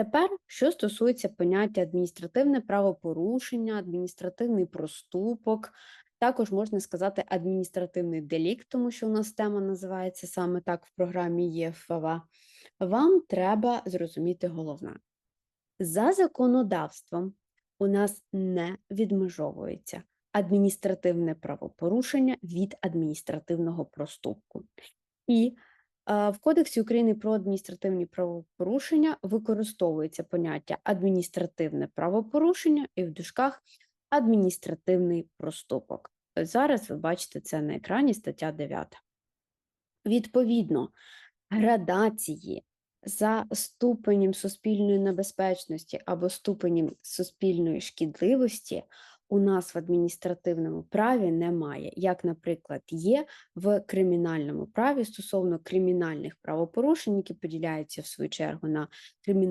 Тепер, що стосується поняття адміністративне правопорушення, адміністративний проступок, також можна сказати адміністративний делікт, тому що у нас тема називається саме так в програмі ЄФВА, вам треба зрозуміти головне. За законодавством у нас не відмежовується адміністративне правопорушення від адміністративного проступку. І в Кодексі України про адміністративні правопорушення використовується поняття адміністративне правопорушення і в дужках адміністративний проступок. Зараз ви бачите це на екрані, стаття 9. Відповідно, градації за ступенем суспільної небезпечності або ступенем суспільної шкідливості у нас в адміністративному праві немає, як, наприклад, є в кримінальному праві стосовно кримінальних правопорушень, які поділяються в свою чергу на кримінальні